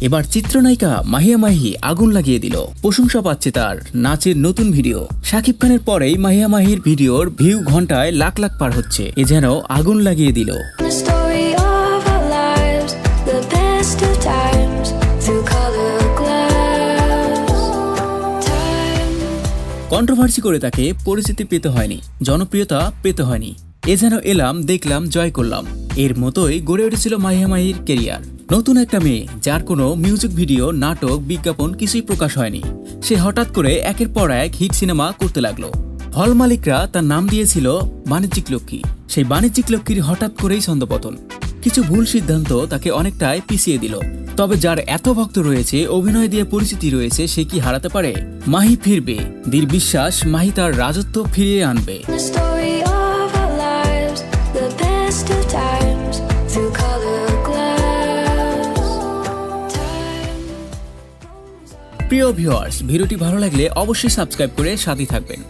এবার চিত্রনায়িকা মাহিয়া মাহি আগুন লাগিয়ে দিল। প্রশংসা পাচ্ছে তার নাচের নতুন ভিডিও। শাকিব খানের পরেই মাহিয়া মাহির ভিডিওর ভিউ ঘন্টায় লাখ লাখ পার হচ্ছে। এ যেন আগুন লাগিয়ে দিল। কন্ট্রোভার্সি করে তাকে পরিচিতি পেতে হয়নি, জনপ্রিয়তা পেতে হয়নি। এ যেন এলাম, দেখলাম, জয় করলাম। এর মতোই গড়ে উঠেছিল মাহিয়া মাহির কেরিয়ার। নতুন একটা মেয়ে, যার কোনো মিউজিক ভিডিও, নাটক, বিজ্ঞাপন কিছুই প্রকাশ হয়নি। সে হঠাৎ করে একের পর এক হিট সিনেমা করতে লাগল। হল মালিকরা তার নাম দিয়েছিল বাণিজ্যিক লক্ষ্মী। সেই বাণিজ্যিক লক্ষ্মীর হঠাৎ করেই ছন্দপতন। কিছু ভুল সিদ্ধান্ত তাকে অনেকটাই পিছিয়ে দিল। তবে যার এত ভক্ত রয়েছে অভিনয় দিয়ে পরিচিতি রয়েছে সে কি হারাতে পারে? মাহি ফিরবে। দীর বিশ্বাস মাহি তার রাজত্ব ফিরিয়ে আনবে। প্রিয় ভিউয়ার্স ভিডিওটি ভালো লাগলে অবশ্যই সাবস্ক্রাইব করে সাথে থাকবেন।